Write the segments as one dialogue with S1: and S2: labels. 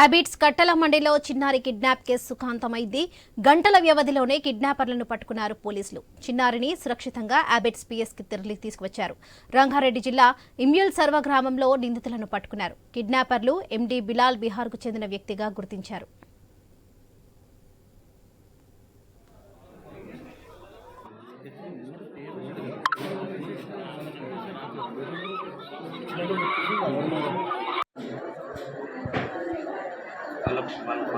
S1: అబిట్స్ కట్టల మండలిలో చిన్నారి కిడ్నాప్ కేసు సుఖాంతమైంది. గంటల వ్యవధిలోనే కిడ్నాపర్లను పట్టుకున్నారు పోలీసులు. చిన్నారిని సురక్షితంగా అబిట్స్ పిఎస్కి తిరిగి తీసుకువచ్చారు. రంగారెడ్డి జిల్లా ఇమ్యూల్ సర్వ గ్రామంలో నిందితులను పట్టుకున్నారు. కిడ్నాపర్లు ఎండీ బిలాల్ బీహార్కు చెందిన వ్యక్తిగా గుర్తించారు
S2: వాళ్ళ వాళ్ళ ఫాదర్ ఎందుకు నాన్న వెనుకపడ్డారు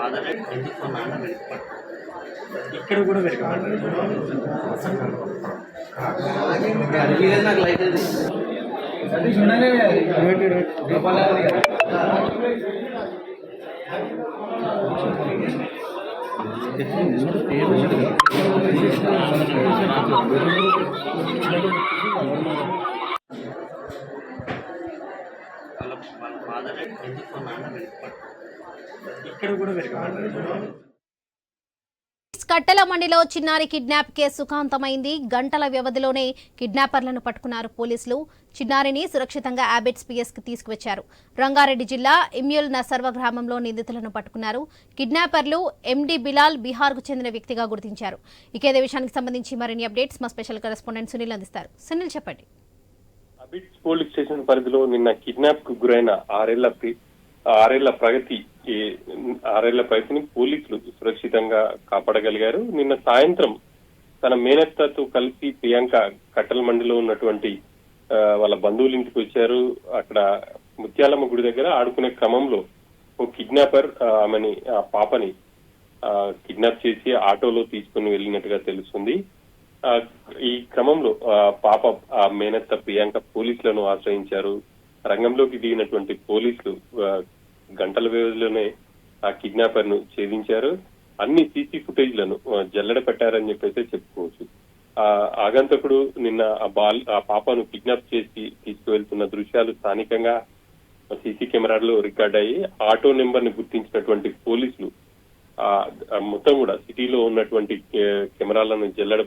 S2: ఇక్కడ కూడా నాకు లైట్ అది వాళ్ళ ఫాదర్ ఎందుకు నాన్న వెనుకపడ్డారు ఇక్కడ కూడా వెనుకపడ్డారు
S1: కట్టెల మండిలో చిన్నారి కిడ్నాప్ కేసు సుఖాంతమైంది. గంటల వ్యవధిలోనే కిడ్నాపర్లను పట్టుకున్నారు పోలీసులు. చిన్నారిని సురక్షితంగా అబిట్స్ పిఎస్కి తీసుకువచ్చారు. రంగారెడ్డి జిల్లా ఇమ్యూల్ నసర్వ గ్రామంలో నిందితులను పట్టుకున్నారు. కిడ్నాపర్లు ఎండి బిలాల్ బీహార్కు చెందిన వ్యక్తిగా గుర్తించారు. ఇక ఇదే విషయానికి సంబంధించి మరిన్ని అప్డేట్స్ మా స్పెషల్ కరెస్పాండెంట్ సునీల్ అందిస్తారు. సునీల్ చెప్పండి.
S3: అబిట్స్ పోలీస్ స్టేషన్ పరిధిలో నిన్న కిడ్నాప్కు గురైన ఆరేళ్ళ ఆరేళ్ళ ప్రగతి ఆరేళ్ళ ప్రగతిని పోలీసులు సురక్షితంగా కాపాడగలిగారు. నిన్న సాయంత్రం తన మేనత్తతో కలిసి ప్రియాంక కట్టల మండిలో ఉన్నటువంటి వాళ్ళ బంధువుల ఇంటికి వచ్చారు. అక్కడ ముత్యాలమ్మ గుడి దగ్గర ఆడుకునే క్రమంలో ఓ కిడ్నాపర్ ఆమెని ఆ పాపని ఆ, కిడ్నాప్ చేసి ఆటోలో తీసుకుని వెళ్ళినట్టుగా తెలుస్తుంది. ఆ, ఈ క్రమంలో ఆ, పాప ఆ మేనత్త ప్రియాంక పోలీసులను ఆశ్రయించారు. రంగంలోకి దిగినటువంటి పోలీసులు గంటల వ్యవధిలోనే ఆ కిడ్నాపర్ను ఛేదించారు. అన్ని సీసీ ఫుటేజ్లను జల్లెడ పెట్టారని చెప్పైతే చెప్పుకోవచ్చు. ఆ ఆగంతకుడు నిన్న ఆ బాల్ ఆ పాపను కిడ్నాప్ చేసి తీసుకువెళ్తున్న దృశ్యాలు స్థానికంగా సీసీ కెమెరాలో రికార్డ్ అయ్యి ఆటో నెంబర్ని గుర్తించినటువంటి పోలీసులు ఆ మొత్తం కూడా సిటీలో ఉన్నటువంటి కెమెరాలను జల్లెడ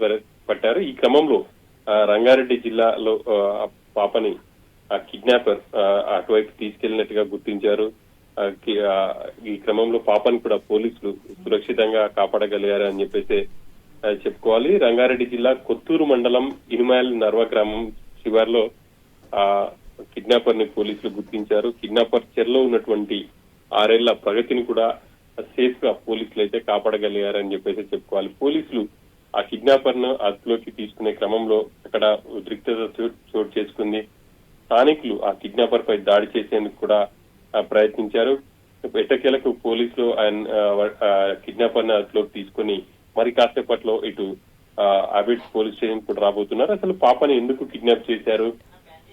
S3: పట్టారు. ఈ క్రమంలో ఆ, రంగారెడ్డి జిల్లాలో ఆ పాపని ఆ కిడ్నాపర్ ఆ, అటువైపు తీసుకెళ్ళినట్టుగా గుర్తించారు. ఈ క్రమంలో పాపని కూడా పోలీసులు సురక్షితంగా కాపాడగలిగారు అని చెప్పేసి చెప్పుకోవాలి. రంగారెడ్డి జిల్లా కొత్తూరు మండలం ఇనుమాయల్ నర్వ గ్రామం శివార్లో ఆ కిడ్నాపర్ని పోలీసులు గుర్తించారు. కిడ్నాపర్ చెరలో ఉన్నటువంటి ఆరేళ్ళ ప్రగతిని కూడా సేఫ్గా పోలీసులు అయితే కాపాడగలిగారని చెప్పేసి చెప్పుకోవాలి. పోలీసులు ఆ కిడ్నాపర్ను అదుపులోకి తీసుకునే క్రమంలో అక్కడ ఉద్రిక్తత చోటు చేసుకుంది. స్థానికులు ఆ కిడ్నాపర్ పై దాడి చేసేందుకు కూడా ప్రయత్నించారు. ఎట్టకేలకు పోలీసులు ఆయన కిడ్నాపర్ అదుపులోకి తీసుకుని మరి కాసేపట్లో ఇటు అబిడ్స్ పోలీస్ స్టేషన్ కూడా రాబోతున్నారు. అసలు పాపని ఎందుకు కిడ్నాప్ చేశారు?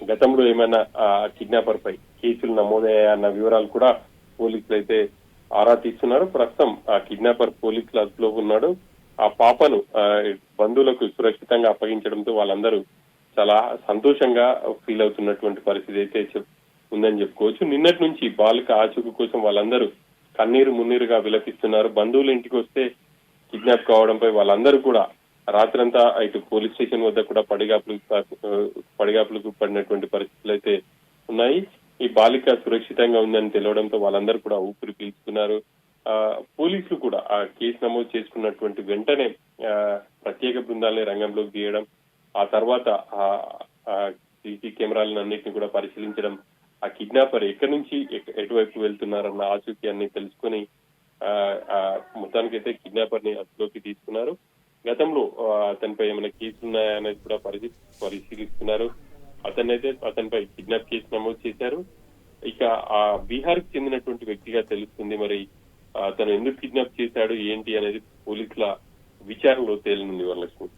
S3: గతంలో ఏమైనా ఆ కిడ్నాపర్ పై కేసులు నమోదయ్యాయన్న వివరాలు కూడా పోలీసులు అయితే ఆరా తీస్తున్నారు. ప్రస్తుతం ఆ కిడ్నాపర్ పోలీసుల అదుపులో ఉన్నాడు. ఆ పాపను బంధువులకు సురక్షితంగా అప్పగించడంతో వాళ్ళందరూ చాలా సంతోషంగా ఫీల్ అవుతున్నటువంటి పరిస్థితి అయితే ఉందని చెప్పుకోవచ్చు. నిన్నటి నుంచి బాలిక ఆచూకు కోసం వాళ్ళందరూ కన్నీరు మున్నీరుగా విలపిస్తున్నారు. బంధువుల ఇంటికి వస్తే కిడ్నాప్ కావడంపై వాళ్ళందరూ కూడా రాత్రంతా ఇటు పోలీస్ స్టేషన్ వద్ద కూడా పడిగాపులు పడిగాపులకు పడినటువంటి పరిస్థితులు అయితే ఉన్నాయి. ఈ బాలిక సురక్షితంగా ఉందని తెలియడంతో వాళ్ళందరూ కూడా ఊపిరి పీల్చుకున్నారు. ఆ, పోలీసులు కూడా ఆ కేసు నమోదు చేసుకున్నటువంటి వెంటనే ఆ, ప్రత్యేక బృందాలని రంగంలోకి తీయడం ఆ తర్వాత ఆ సీసీ కెమెరాలను అన్నింటినీ కూడా పరిశీలించడం ఆ కిడ్నాపర్ ఎక్కడి నుంచి ఎటువైపు వెళ్తున్నారన్న ఆచూకీ అన్ని తెలుసుకొని ఆ, మొత్తానికైతే కిడ్నాపర్ని అదుపులోకి తీసుకున్నారు. గతంలో అతనిపై ఏమైనా కేసులు ఉన్నాయనేది కూడా పరిశీ పరిశీలిస్తున్నారు. అతనైతే అతనిపై కిడ్నాప్ కేసు నమోదు చేశారు. ఇక ఆ బీహార్కి చెందినటువంటి వ్యక్తిగా తెలుస్తుంది మరి అతను ఎందుకు కిడ్నాప్ చేశాడు ఏంటి అనేది పోలీసుల విచారణలో తేలనుంది వరలక్ష్మి.